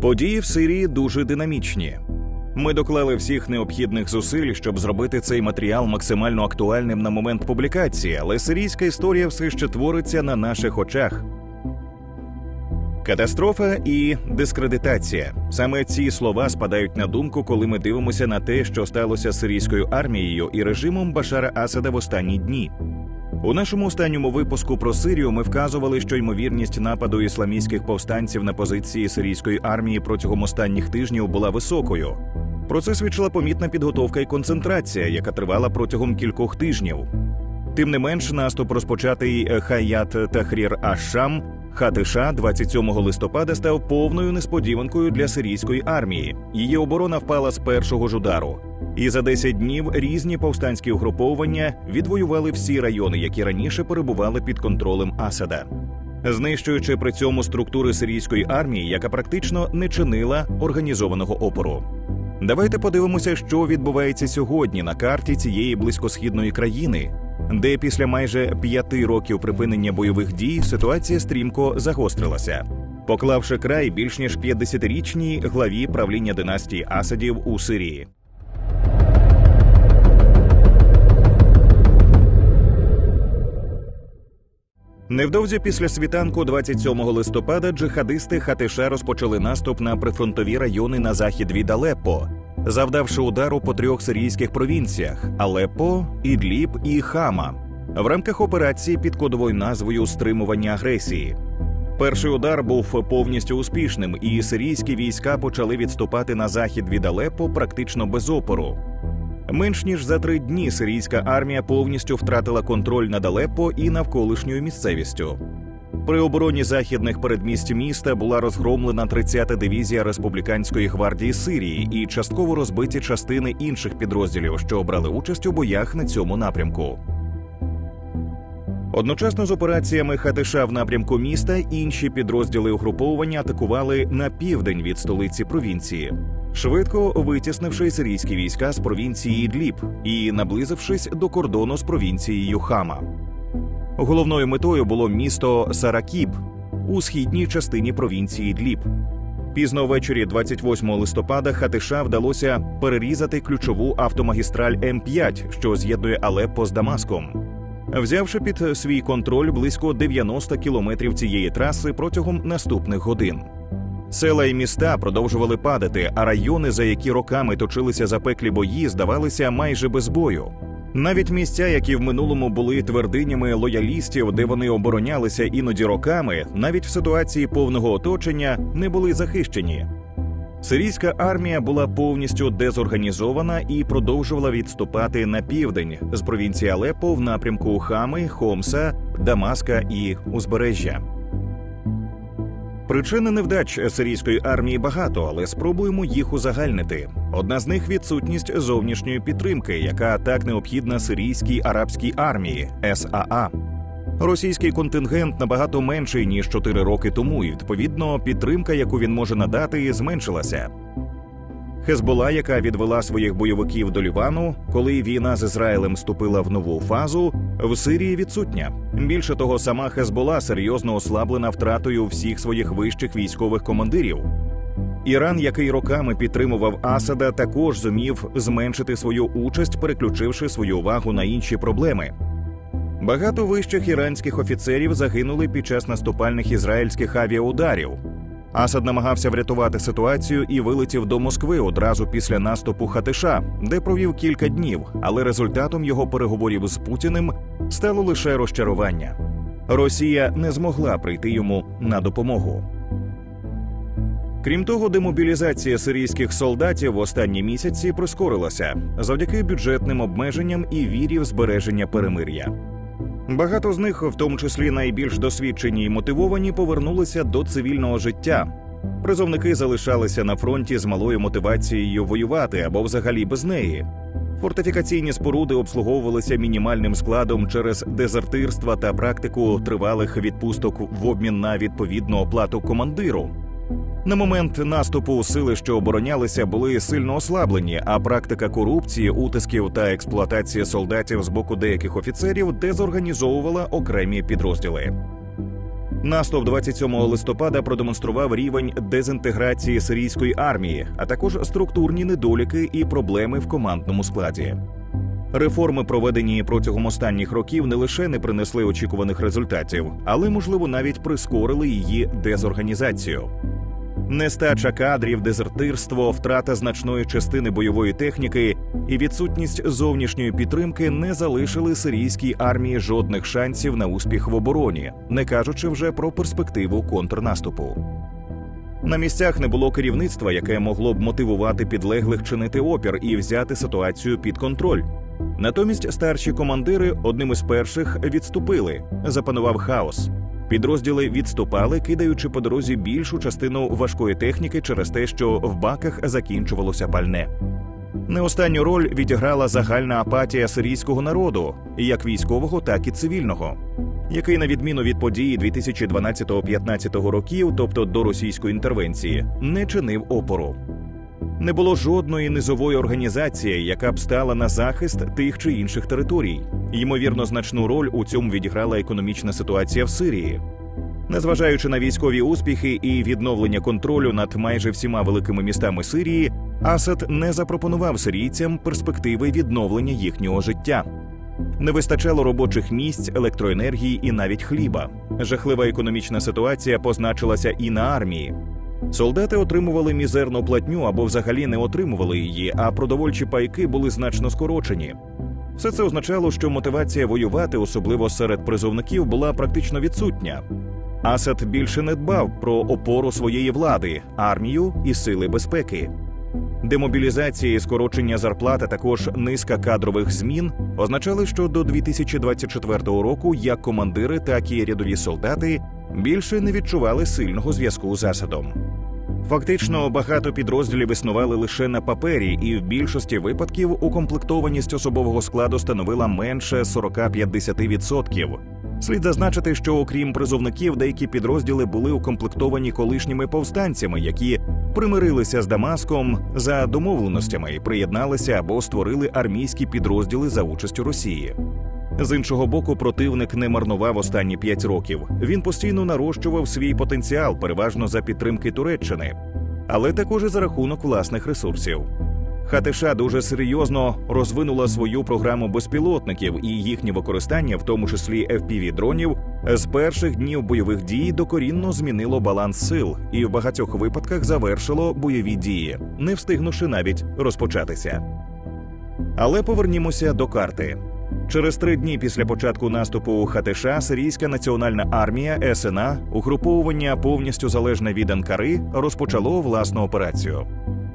Події в Сирії дуже динамічні. Ми доклали всіх необхідних зусиль, щоб зробити цей матеріал максимально актуальним на момент публікації, але сирійська історія все ще твориться на наших очах. Катастрофа і дискредитація саме ці слова спадають на думку, коли ми дивимося на те, що сталося з сирійською армією і режимом Башара Асада в останні дні. У нашому останньому випуску про Сирію ми вказували, що ймовірність нападу ісламістських повстанців на позиції сирійської армії протягом останніх тижнів була високою. Про це свідчила помітна підготовка і концентрація, яка тривала протягом кількох тижнів. Тим не менш, наступ розпочатий Хаят Тахрір Ашам Хатиша 27 листопада став повною несподіванкою для сирійської армії. Її оборона впала з першого ж удару. І за 10 днів різні повстанські угруповання відвоювали всі райони, які раніше перебували під контролем Асада, знищуючи при цьому структури сирійської армії, яка практично не чинила організованого опору. Давайте подивимося, що відбувається сьогодні на карті цієї близькосхідної країни, де після майже п'яти років припинення бойових дій ситуація стрімко загострилася, поклавши край більш ніж 50-річній главі правління династії Асадів у Сирії. Невдовзі після світанку 27 листопада джихадисти Хатиша розпочали наступ на прифронтові райони на захід від Алеппо, завдавши удару по трьох сирійських провінціях Алеппо, Ідліб і Хама в рамках операції під кодовою назвою Стримування агресії. Перший удар був повністю успішним, і сирійські війська почали відступати на захід від Алеппо практично без опору. Менш ніж за три дні сирійська армія повністю втратила контроль над Алеппо і навколишньою місцевістю. При обороні західних передмість міста була розгромлена 30-та дивізія республіканської гвардії Сирії і частково розбиті частини інших підрозділів, що брали участь у боях на цьому напрямку. Одночасно з операціями Хатиша в напрямку міста інші підрозділи угруповування атакували на південь від столиці провінції, швидко витіснивши сирійські війська з провінції Ідліб і наблизившись до кордону з провінцією Хама. Головною метою було місто Саракіб у східній частині провінції Ідліб. Пізно ввечері 28 листопада Хатиша вдалося перерізати ключову автомагістраль М5, що з'єднує Алеппо з Дамаском взявши під свій контроль близько 90 кілометрів цієї траси протягом наступних годин. Села і міста продовжували падати, а райони, за які роками точилися запеклі бої, здавалися майже без бою. Навіть місця, які в минулому були твердинями лоялістів, де вони оборонялися іноді роками, навіть в ситуації повного оточення не були захищені. Сирійська армія була повністю дезорганізована і продовжувала відступати на південь з провінції Алеппо в напрямку Хами, Хомса, Дамаска і узбережжя. Причин невдач сирійської армії багато, але спробуємо їх узагальнити. Одна з них відсутність зовнішньої підтримки, яка так необхідна сирійській арабській армії САА. Російський контингент набагато менший ніж 4 роки тому, і відповідно підтримка, яку він може надати, зменшилася. Хезбола, яка відвела своїх бойовиків до Лівану, коли війна з Ізраїлем вступила в нову фазу, в Сирії відсутня. Більше того, сама Хезбола серйозно ослаблена втратою всіх своїх вищих військових командирів. Іран, який роками підтримував Асада, також зумів зменшити свою участь, переключивши свою увагу на інші проблеми. Багато вищих іранських офіцерів загинули під час наступальних ізраїльських авіаударів. Асад намагався врятувати ситуацію і вилетів до Москви одразу після наступу Хатиша, де провів кілька днів, але результатом його переговорів з Путіним стало лише розчарування. Росія не змогла прийти йому на допомогу. Крім того, демобілізація сирійських солдатів в останні місяці прискорилася завдяки бюджетним обмеженням і вірі в збереження перемир'я. Багато з них, в тому числі найбільш досвідчені і мотивовані, повернулися до цивільного життя. Призовники залишалися на фронті з малою мотивацією воювати або взагалі без неї. Фортифікаційні споруди обслуговувалися мінімальним складом через дезертирства та практику тривалих відпусток в обмін на відповідну оплату командиру. На момент наступу сили, що оборонялися, були сильно ослаблені, а практика корупції, утисків та експлуатації солдатів з боку деяких офіцерів дезорганізовувала окремі підрозділи. Наступ 27 листопада продемонстрував рівень дезінтеграції сирійської армії, а також структурні недоліки і проблеми в командному складі. Реформи, проведені протягом останніх років, не лише не принесли очікуваних результатів, але можливо навіть прискорили її дезорганізацію. Нестача кадрів, дезертирство, втрата значної частини бойової техніки і відсутність зовнішньої підтримки не залишили сирійській армії жодних шансів на успіх в обороні, не кажучи вже про перспективу контрнаступу. На місцях не було керівництва, яке могло б мотивувати підлеглих чинити опір і взяти ситуацію під контроль. Натомість старші командири одним із перших відступили, запанував хаос. Підрозділи відступали, кидаючи по дорозі більшу частину важкої техніки через те, що в баках закінчувалося пальне. Не останню роль відіграла загальна апатія сирійського народу, як військового, так і цивільного, який, на відміну від події 2012-15 років, тобто до російської інтервенції, не чинив опору. Не було жодної низової організації, яка б стала на захист тих чи інших територій. Ймовірно, значну роль у цьому відіграла економічна ситуація в Сирії. Незважаючи на військові успіхи і відновлення контролю над майже всіма великими містами Сирії, Асад не запропонував сирійцям перспективи відновлення їхнього життя. Не вистачало робочих місць, електроенергії і навіть хліба. Жахлива економічна ситуація позначилася і на армії. Солдати отримували мізерну платню або взагалі не отримували її, а продовольчі пайки були значно скорочені. Все це означало, що мотивація воювати, особливо серед призовників, була практично відсутня. Асад більше не дбав про опору своєї влади, армію і сили безпеки. Демобілізація і скорочення зарплат, а також низка кадрових змін означали, що до 2024 року як командири, так і рядові солдати більше не відчували сильного зв'язку з Асадом. Фактично, багато підрозділів існували лише на папері, і в більшості випадків укомплектованість особового складу становила менше 40-50%. Слід зазначити, що окрім призовників, деякі підрозділи були укомплектовані колишніми повстанцями, які примирилися з Дамаском за домовленостями і приєдналися або створили армійські підрозділи за участю Росії. З іншого боку, противник не марнував останні п'ять років. Він постійно нарощував свій потенціал, переважно за підтримки Туреччини, але також і за рахунок власних ресурсів. ХТШ дуже серйозно розвинула свою програму безпілотників і їхнє використання, в тому числі fpv дронів, з перших днів бойових дій докорінно змінило баланс сил і в багатьох випадках завершило бойові дії, не встигнувши навіть розпочатися. Але повернімося до карти. Через три дні після початку наступу ХТШ Сирійська національна армія СНА, угруповування повністю залежне від Анкари, розпочало власну операцію.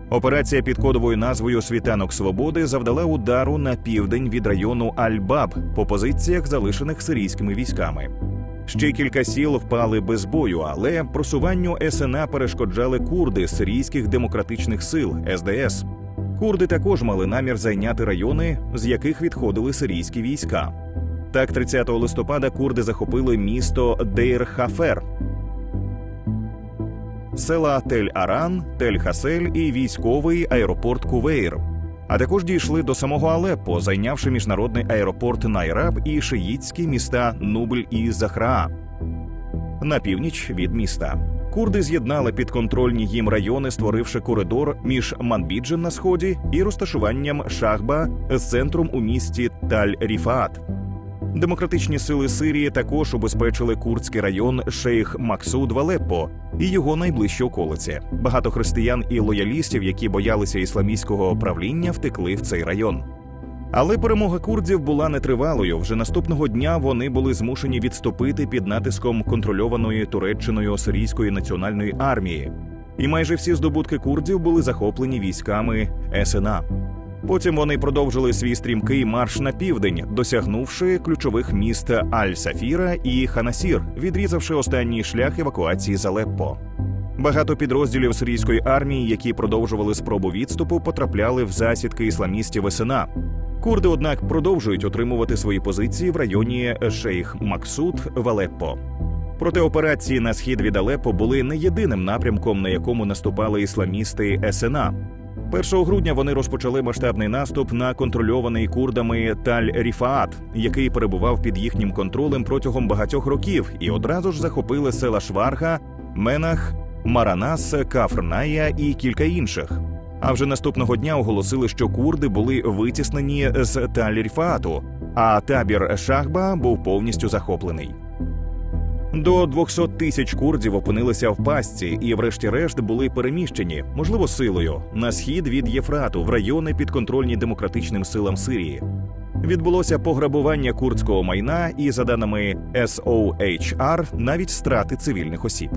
Операція під кодовою назвою Світанок Свободи завдала удару на південь від району Аль-Баб по позиціях, залишених сирійськими військами. Ще кілька сіл впали без бою, але просуванню СНА перешкоджали курди сирійських демократичних сил СДС. Курди також мали намір зайняти райони, з яких відходили сирійські війська. Так, 30 листопада курди захопили місто Дейр-Хафер, села Тель-Аран, Тель-Хасель і військовий аеропорт Кувейр. А також дійшли до самого Алеппо, зайнявши міжнародний аеропорт Найраб і шиїтські міста Нубль і Захраа. На північ від міста. Курди з'єднали підконтрольні їм райони, створивши коридор між Манбіджем на сході і розташуванням Шахба з центром у місті Таль-Ріфаат. Демократичні сили Сирії також убезпечили курдський район Шейх Максуд в Алеппо і його найближчі околиці. Багато християн і лоялістів, які боялися ісламістського правління, втекли в цей район. Але перемога курдів була нетривалою. Вже наступного дня вони були змушені відступити під натиском контрольованої Туреччиною сирійської національної армії, і майже всі здобутки курдів були захоплені військами СНА. Потім вони продовжили свій стрімкий марш на південь, досягнувши ключових міст Аль-Сафіра і Ханасір, відрізавши останній шлях евакуації з Алеппо. Багато підрозділів сирійської армії, які продовжували спробу відступу, потрапляли в засідки ісламістів СНА. Курди, однак, продовжують отримувати свої позиції в районі Шейх Максуд в Алеппо. Проте операції на схід від Алеппо були не єдиним напрямком, на якому наступали ісламісти СНА. 1 грудня вони розпочали масштабний наступ на контрольований курдами Таль-Ріфаат, який перебував під їхнім контролем протягом багатьох років, і одразу ж захопили села Шварга, Менах, Маранас, Кафрная і кілька інших. А вже наступного дня оголосили, що курди були витіснені з Таль-Ріфаату, а табір Шахба був повністю захоплений. До 200 тисяч курдів опинилися в пастці і, врешті-решт, були переміщені, можливо, силою, на схід від Єфрату в райони підконтрольні демократичним силам Сирії. Відбулося пограбування курдського майна і, за даними SOHR, навіть страти цивільних осіб.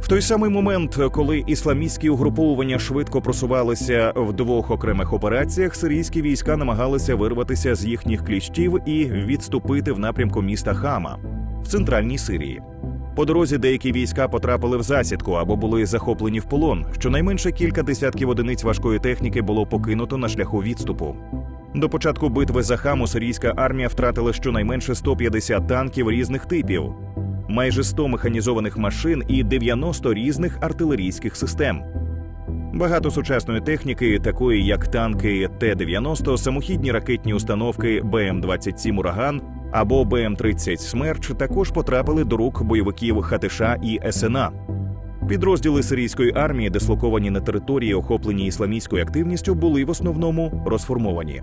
В той самий момент, коли ісламістські угруповування швидко просувалися в двох окремих операціях, сирійські війська намагалися вирватися з їхніх кліщів і відступити в напрямку міста Хама в центральній Сирії. По дорозі деякі війська потрапили в засідку або були захоплені в полон. Щонайменше кілька десятків одиниць важкої техніки було покинуто на шляху відступу. До початку битви за Хаму сирійська армія втратила щонайменше 150 танків різних типів, майже 100 механізованих машин і 90 різних артилерійських систем. Багато сучасної техніки, такої як танки Т-90, самохідні ракетні установки БМ-27 Ураган або БМ-30 Смерч, також потрапили до рук бойовиків ХТШ і СНА. Підрозділи сирійської армії, дислоковані на території, охоплені ісламістською активністю, були в основному розформовані.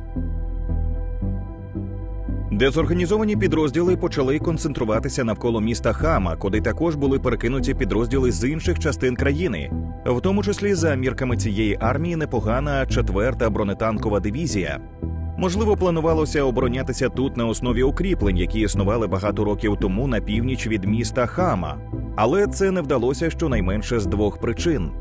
Дезорганізовані підрозділи почали концентруватися навколо міста Хама, куди також були перекинуті підрозділи з інших частин країни, в тому числі за мірками цієї армії непогана четверта бронетанкова дивізія. Можливо, планувалося оборонятися тут на основі укріплень, які існували багато років тому на північ від міста Хама, але це не вдалося щонайменше з двох причин.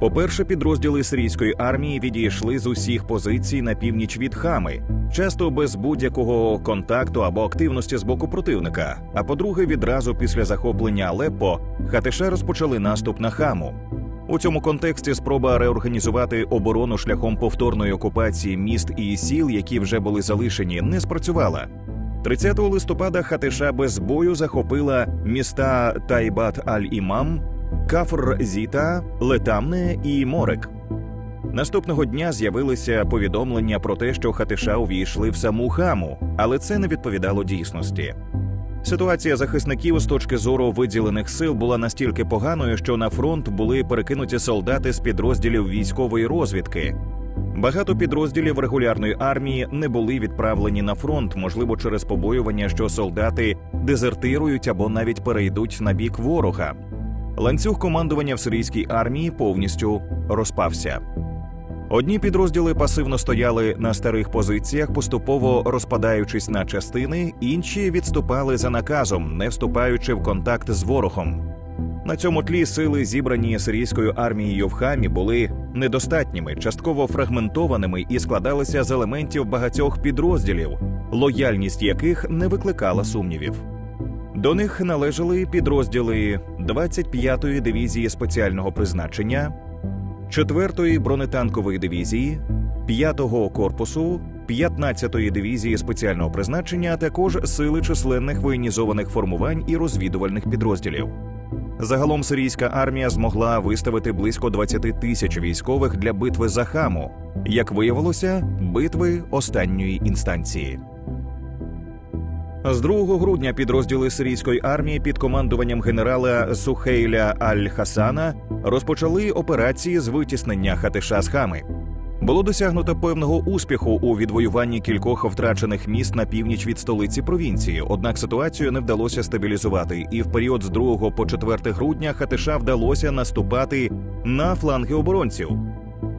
По-перше, підрозділи сирійської армії відійшли з усіх позицій на північ від Хами, часто без будь-якого контакту або активності з боку противника. А по-друге, відразу після захоплення Алеппо Хатиша розпочали наступ на Хаму. У цьому контексті спроба реорганізувати оборону шляхом повторної окупації міст і сіл, які вже були залишені, не спрацювала. 30 листопада Хатиша без бою захопила міста Тайбат Аль-Імам, Кафр Зіта, Летамне і Морек. Наступного дня з'явилися повідомлення про те, що Хатиша увійшли в саму хаму, але це не відповідало дійсності. Ситуація захисників з точки зору виділених сил була настільки поганою, що на фронт були перекинуті солдати з підрозділів військової розвідки. Багато підрозділів регулярної армії не були відправлені на фронт, можливо, через побоювання, що солдати дезертирують або навіть перейдуть на бік ворога. Ланцюг командування в сирійській армії повністю розпався. Одні підрозділи пасивно стояли на старих позиціях, поступово розпадаючись на частини, інші відступали за наказом, не вступаючи в контакт з ворогом. На цьому тлі сили, зібрані сирійською армією в хамі, були недостатніми, частково фрагментованими і складалися з елементів багатьох підрозділів, лояльність яких не викликала сумнівів. До них належали підрозділи 25-ї дивізії спеціального призначення, 4-ї бронетанкової дивізії, 5-го корпусу, 15-ї дивізії спеціального призначення, а також сили численних воєнізованих формувань і розвідувальних підрозділів. Загалом сирійська армія змогла виставити близько 20 тисяч військових для битви за хаму, як виявилося, битви останньої інстанції. З 2 грудня підрозділи сирійської армії під командуванням генерала Сухейля Аль-Хасана розпочали операції з витіснення Хатиша з Хами. Було досягнуто певного успіху у відвоюванні кількох втрачених міст на північ від столиці провінції. Однак ситуацію не вдалося стабілізувати, і в період з 2 по 4 грудня Хатиша вдалося наступати на фланги оборонців.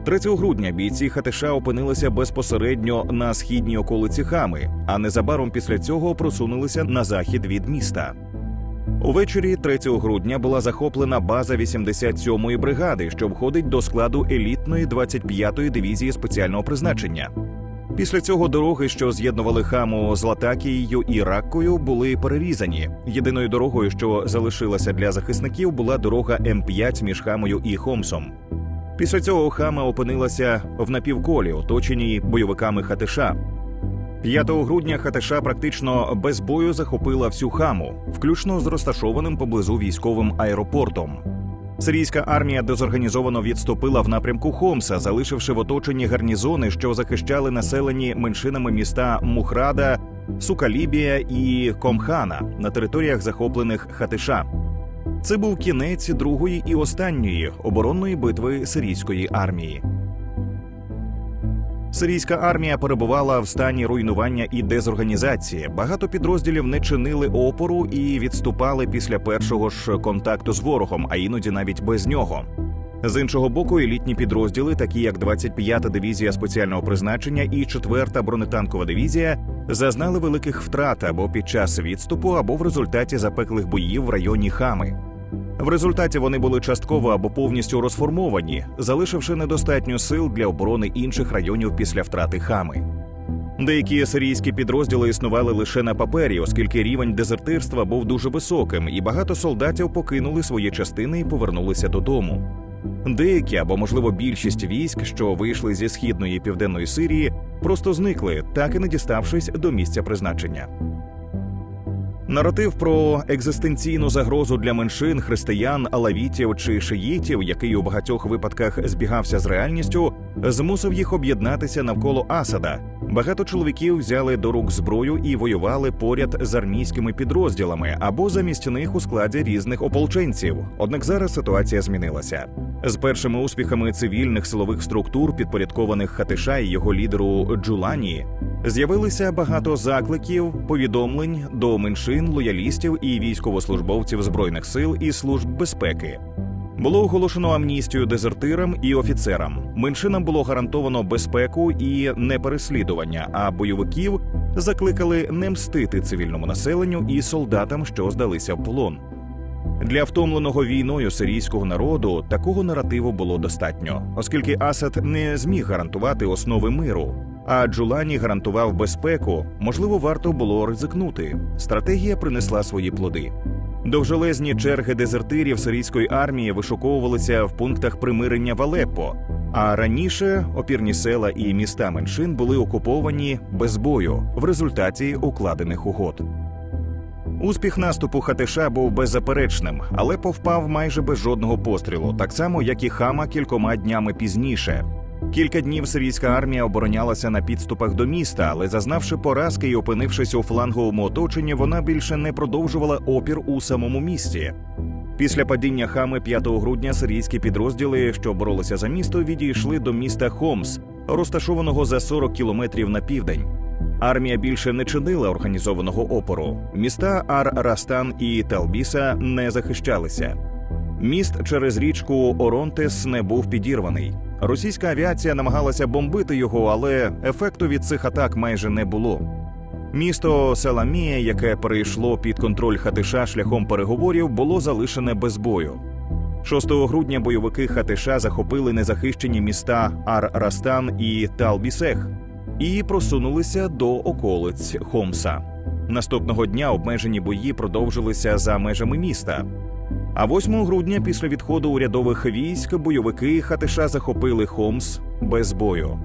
3 грудня бійці Хатиша опинилися безпосередньо на східній околиці Хами, а незабаром після цього просунулися на захід від міста. Увечері 3 грудня була захоплена база 87-ї бригади, що входить до складу елітної 25-ї дивізії спеціального призначення. Після цього дороги, що з'єднували хаму з Латакією і Раккою, були перерізані. Єдиною дорогою, що залишилася для захисників, була дорога М5 між хамою і Хомсом. Після цього хама опинилася в напівколі, оточеній бойовиками Хатиша. 5 грудня Хатиша практично без бою захопила всю хаму, включно з розташованим поблизу військовим аеропортом. Сирійська армія дезорганізовано відступила в напрямку Хомса, залишивши в оточенні гарнізони, що захищали населені меншинами міста Мухрада, Сукалібія і Комхана на територіях захоплених Хатиша. Це був кінець другої і останньої оборонної битви сирійської армії. Сирійська армія перебувала в стані руйнування і дезорганізації. Багато підрозділів не чинили опору і відступали після першого ж контакту з ворогом, а іноді навіть без нього. З іншого боку, елітні підрозділи, такі як 25-та дивізія спеціального призначення і 4-та бронетанкова дивізія, зазнали великих втрат або під час відступу, або в результаті запеклих боїв в районі Хами. В результаті вони були частково або повністю розформовані, залишивши недостатньо сил для оборони інших районів після втрати хами. Деякі сирійські підрозділи існували лише на папері, оскільки рівень дезертирства був дуже високим, і багато солдатів покинули свої частини і повернулися додому. Деякі або, можливо, більшість військ, що вийшли зі східної і південної Сирії, просто зникли, так і не діставшись до місця призначення. Наратив про екзистенційну загрозу для меншин, християн, алавітів чи шиїтів, який у багатьох випадках збігався з реальністю, змусив їх об'єднатися навколо Асада. Багато чоловіків взяли до рук зброю і воювали поряд з армійськими підрозділами або замість них у складі різних ополченців. Однак зараз ситуація змінилася. З першими успіхами цивільних силових структур, підпорядкованих Хатиша і його лідеру Джулані, з'явилися багато закликів, повідомлень до меншин, лоялістів і військовослужбовців збройних сил і служб безпеки. Було оголошено амністію дезертирам і офіцерам. Меншинам було гарантовано безпеку і непереслідування, а бойовиків закликали не мстити цивільному населенню і солдатам, що здалися в полон. Для втомленого війною сирійського народу такого наративу було достатньо, оскільки Асад не зміг гарантувати основи миру. А Джулані гарантував безпеку. Можливо, варто було ризикнути. Стратегія принесла свої плоди. Довжелезні черги дезертирів сирійської армії вишуковувалися в пунктах примирення в Алеппо, а раніше опірні села і міста меншин були окуповані без бою в результаті укладених угод. Успіх наступу Хатиша був беззаперечним, але повпав майже без жодного пострілу, так само як і хама кількома днями пізніше. Кілька днів сирійська армія оборонялася на підступах до міста, але зазнавши поразки і опинившись у фланговому оточенні, вона більше не продовжувала опір у самому місті. Після падіння хами 5 грудня сирійські підрозділи, що боролися за місто, відійшли до міста Хомс, розташованого за 40 кілометрів на південь. Армія більше не чинила організованого опору. Міста Ар-Растан і Талбіса не захищалися. Міст через річку Оронтес не був підірваний. Російська авіація намагалася бомбити його, але ефекту від цих атак майже не було. Місто Саламія, яке перейшло під контроль Хатиша шляхом переговорів, було залишене без бою. 6 грудня бойовики Хатиша захопили незахищені міста Ар-Растан і Талбісех і просунулися до околиць Хомса. Наступного дня обмежені бої продовжилися за межами міста. А 8 грудня, після відходу урядових військ, бойовики Хатиша захопили Хомс без бою.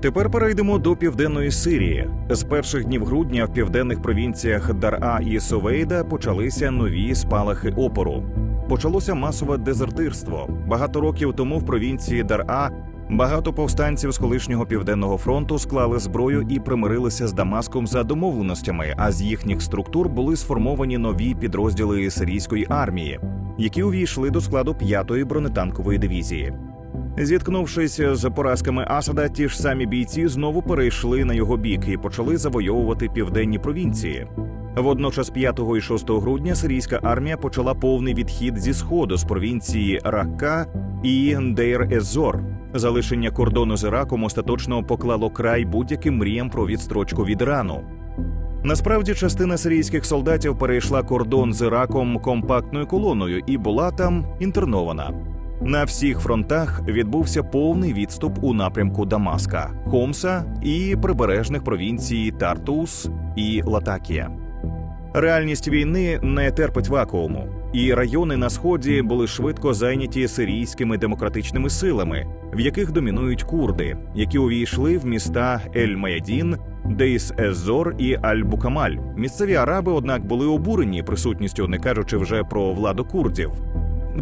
Тепер перейдемо до південної Сирії. З перших днів грудня в південних провінціях Дара і Совейда почалися нові спалахи опору. Почалося масове дезертирство. Багато років тому в провінції Дара багато повстанців з колишнього південного фронту склали зброю і примирилися з Дамаском за домовленостями. А з їхніх структур були сформовані нові підрозділи сирійської армії, які увійшли до складу 5-ї бронетанкової дивізії. Зіткнувшись з поразками Асада, ті ж самі бійці знову перейшли на його бік і почали завойовувати південні провінції. Водночас, 5 і 6 грудня сирійська армія почала повний відхід зі сходу з провінції Ракка і Дейр-Езор. Залишення кордону з Іраком остаточно поклало край будь-яким мріям про відстрочку від Ірану. Насправді, частина сирійських солдатів перейшла кордон з Іраком компактною колоною і була там інтернована. На всіх фронтах відбувся повний відступ у напрямку Дамаска, Хомса і прибережних провінцій Тартус і Латакія. Реальність війни не терпить вакууму, і райони на сході були швидко зайняті сирійськими демократичними силами, в яких домінують курди, які увійшли в міста Ель-Маядін Дейс Езор і Аль-Букамаль. Місцеві араби, однак, були обурені присутністю, не кажучи вже про владу курдів.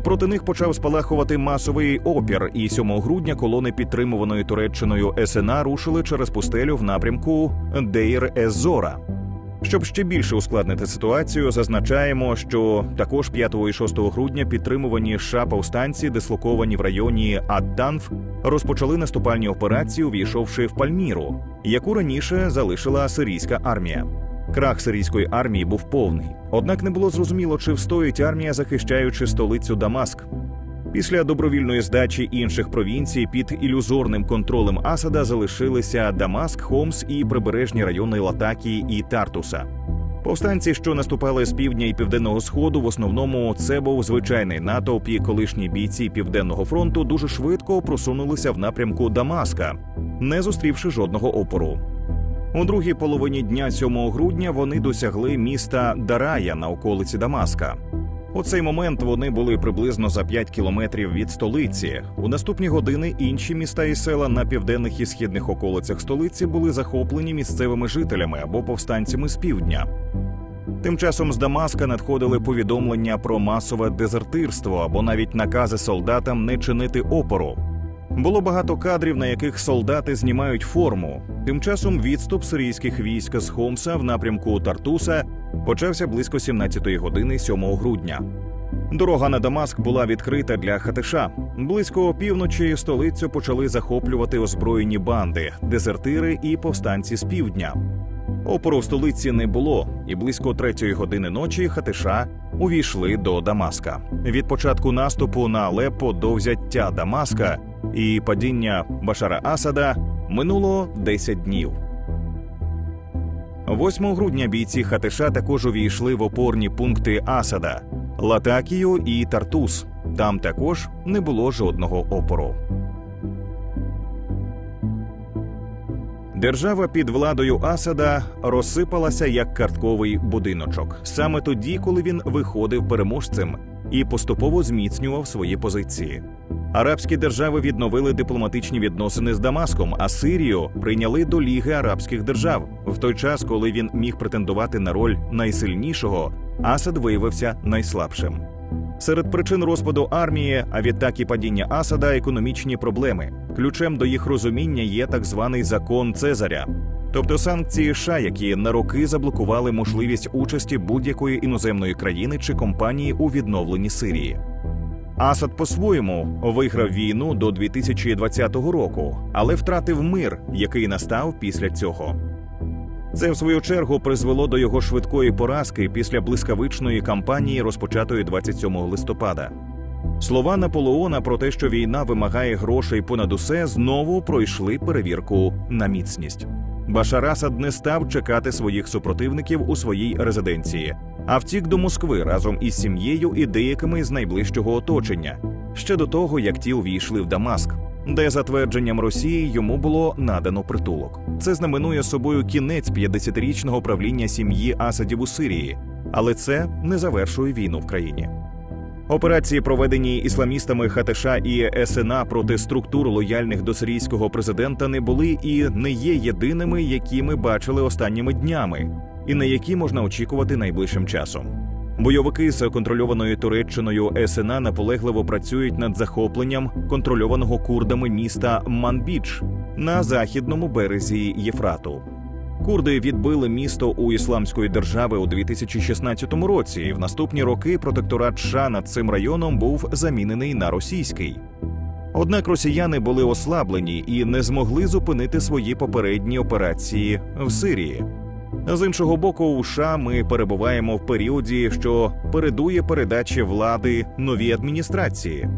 Проти них почав спалахувати масовий опір, і 7 грудня колони підтримуваної Туреччиною СНА рушили через пустелю в напрямку Дейр Езора. Щоб ще більше ускладнити ситуацію, зазначаємо, що також 5 і 6 грудня підтримувані США повстанці, дислоковані в районі Адданф, розпочали наступальні операції, увійшовши в Пальміру, яку раніше залишила сирійська армія. Крах сирійської армії був повний, однак не було зрозуміло, чи встоїть армія, захищаючи столицю Дамаск. Після добровільної здачі інших провінцій під ілюзорним контролем Асада залишилися Дамаск, Хомс і прибережні райони Латакії і Тартуса. Повстанці, що наступали з півдня і південного сходу, в основному це був звичайний натовп і колишні бійці південного фронту дуже швидко просунулися в напрямку Дамаска, не зустрівши жодного опору. У другій половині дня 7 грудня вони досягли міста Дарая на околиці Дамаска. У цей момент вони були приблизно за 5 кілометрів від столиці. У наступні години інші міста і села на південних і східних околицях столиці були захоплені місцевими жителями або повстанцями з півдня. Тим часом з Дамаска надходили повідомлення про масове дезертирство або навіть накази солдатам не чинити опору. Було багато кадрів, на яких солдати знімають форму. Тим часом відступ сирійських військ з Хомса в напрямку Тартуса почався близько 17-ї години 7 грудня. Дорога на Дамаск була відкрита для хатиша. Близько опівночі столицю почали захоплювати озброєні банди, дезертири і повстанці з півдня. Опору в столиці не було, і близько третьої години ночі хатиша увійшли до Дамаска. Від початку наступу на Алеппо до взяття Дамаска і падіння Башара Асада минуло 10 днів. 8 грудня бійці Хатиша також увійшли в опорні пункти Асада, Латакію і Тартус. Там також не було жодного опору. Держава під владою Асада розсипалася як картковий будиночок саме тоді, коли він виходив переможцем і поступово зміцнював свої позиції. Арабські держави відновили дипломатичні відносини з Дамаском, а Сирію прийняли до Ліги Арабських держав. В той час, коли він міг претендувати на роль найсильнішого, Асад виявився найслабшим. Серед причин розпаду армії, а відтак і падіння Асада економічні проблеми. Ключем до їх розуміння є так званий закон Цезаря, тобто санкції США, які на роки заблокували можливість участі будь-якої іноземної країни чи компанії у відновленні Сирії. Асад по-своєму виграв війну до 2020 року, але втратив мир, який настав після цього. Це в свою чергу призвело до його швидкої поразки після блискавичної кампанії, розпочатої 27 листопада. Слова Наполеона про те, що війна вимагає грошей понад усе, знову пройшли перевірку на міцність. Башар Асад не став чекати своїх супротивників у своїй резиденції, а втік до Москви разом із сім'єю і деякими з найближчого оточення ще до того, як ті увійшли в Дамаск, де за твердженням Росії йому було надано притулок. Це знаменує собою кінець 50-річного правління сім'ї Асадів у Сирії, але це не завершує війну в країні. Операції, проведені ісламістами Хатиша і СНА проти структур лояльних до сирійського президента, не були і не є єдиними, які ми бачили останніми днями, і на які можна очікувати найближчим часом. Бойовики з контрольованою Туреччиною СНА наполегливо працюють над захопленням контрольованого курдами міста Манбіч на західному березі Єфрату. Курди відбили місто у ісламської держави у 2016 році, і в наступні роки протекторат США над цим районом був замінений на російський. Однак росіяни були ослаблені і не змогли зупинити свої попередні операції в Сирії. З іншого боку, у США ми перебуваємо в періоді, що передує передачі влади новій адміністрації.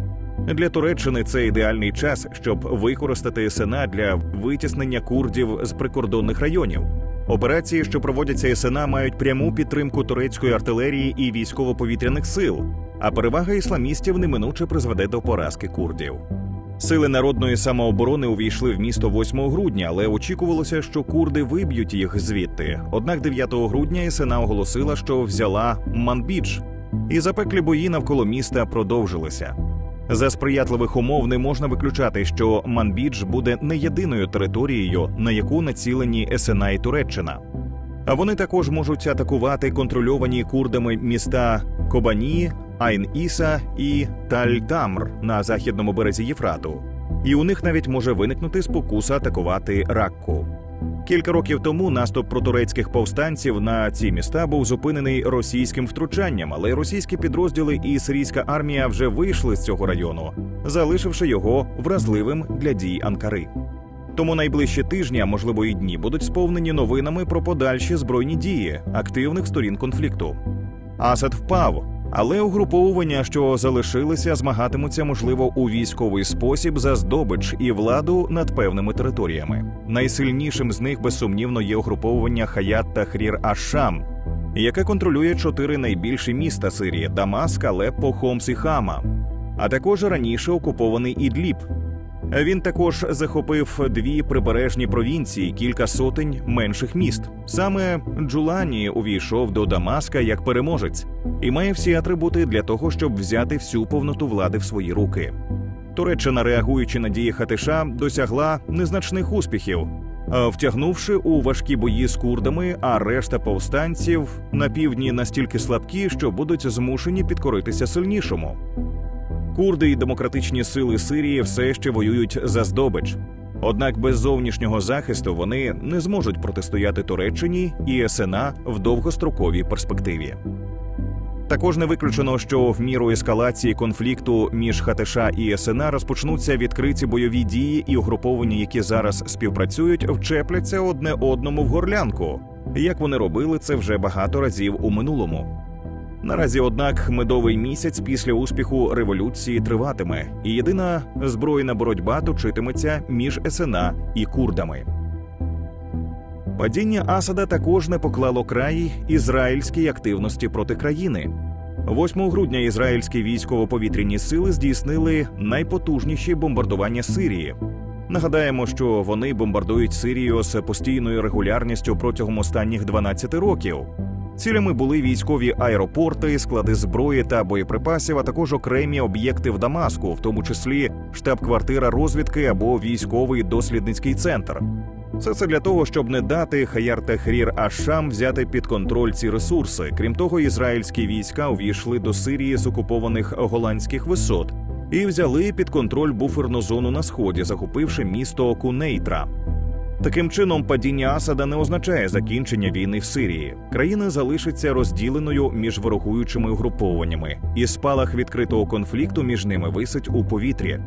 Для Туреччини це ідеальний час, щоб використати СНА для витіснення курдів з прикордонних районів. Операції, що проводяться СНА, мають пряму підтримку турецької артилерії і військово-повітряних сил, а перевага ісламістів неминуче призведе до поразки курдів. Сили народної самооборони увійшли в місто 8 грудня, але очікувалося, що курди виб'ють їх звідти. Однак 9 грудня СНА оголосила, що взяла Манбідж, і запеклі бої навколо міста продовжилися. За сприятливих умов не можна виключати, що Манбідж буде не єдиною територією, на яку націлені СНА і Туреччина. А вони також можуть атакувати контрольовані курдами міста Кобані, Айн-Іса і Таль-Тамр на західному березі Єфрату. І у них навіть може виникнути спокуса атакувати Ракку. Кілька років тому наступ протурецьких повстанців на ці міста був зупинений російським втручанням, але російські підрозділи і сирійська армія вже вийшли з цього району, залишивши його вразливим для дій Анкари. Тому найближчі тижні, а можливо і дні, будуть сповнені новинами про подальші збройні дії активних сторін конфлікту. Асад впав, але угруповування, що залишилися, змагатимуться, можливо, у військовий спосіб за здобич і владу над певними територіями. Найсильнішим з них безсумнівно є угруповування Хаят та Хрір Ашам, яке контролює чотири найбільші міста Сирії Дамаск, Алеппо, Хомс і Хама, а також раніше окупований Ідліб. Він також захопив дві прибережні провінції, кілька сотень менших міст. Саме Джулані увійшов до Дамаска як переможець і має всі атрибути для того, щоб взяти всю повноту влади в свої руки. Туреччина, реагуючи на дії Хатиша, досягла незначних успіхів, е, втягнувши у важкі бої з курдами, а решта повстанців на півдні настільки слабкі, що будуть змушені підкоритися сильнішому. Курди і демократичні сили Сирії все ще воюють за здобич. Однак без зовнішнього захисту вони не зможуть протистояти Туреччині і СНА в довгостроковій перспективі. Також не виключено, що в міру ескалації конфлікту між ХТШ і СНА розпочнуться відкриті бойові дії, і угруповання, які зараз співпрацюють, вчепляться одне одному в горлянку, як вони робили це вже багато разів у минулому. Наразі, однак, медовий місяць після успіху революції триватиме, і єдина збройна боротьба точитиметься між СНА і курдами. Падіння Асада також не поклало край ізраїльській активності проти країни. 8 грудня ізраїльські військово-повітряні сили здійснили найпотужніші бомбардування Сирії. Нагадаємо, що вони бомбардують Сирію з постійною регулярністю протягом останніх 12 років. Цілями були військові аеропорти, склади зброї та боєприпасів, а також окремі об'єкти в Дамаску, в тому числі штаб-квартира розвідки або військовий дослідницький центр. Все це для того, щоб не дати Хаяр Техрір Ашам взяти під контроль ці ресурси. Крім того, ізраїльські війська увійшли до Сирії з окупованих голландських висот і взяли під контроль буферну зону на сході, захопивши місто Кунейтра. Таким чином, падіння Асада не означає закінчення війни в Сирії. Країна залишиться розділеною між ворогуючими угрупованнями, і спалах відкритого конфлікту між ними висить у повітрі.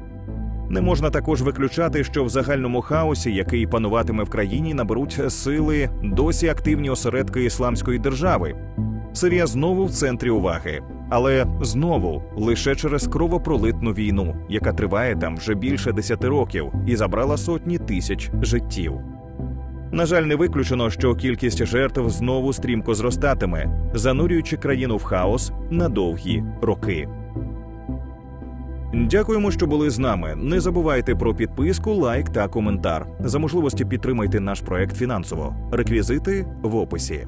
Не можна також виключати, що в загальному хаосі, який пануватиме в країні, наберуть сили досі активні осередки ісламської держави. Сирія знову в центрі уваги, але знову лише через кровопролитну війну, яка триває там вже більше десяти років і забрала сотні тисяч життів. На жаль, не виключено, що кількість жертв знову стрімко зростатиме, занурюючи країну в хаос на довгі роки. Дякуємо, що були з нами. Не забувайте про підписку, лайк та коментар. За можливості підтримайте наш проект фінансово. Реквізити в описі.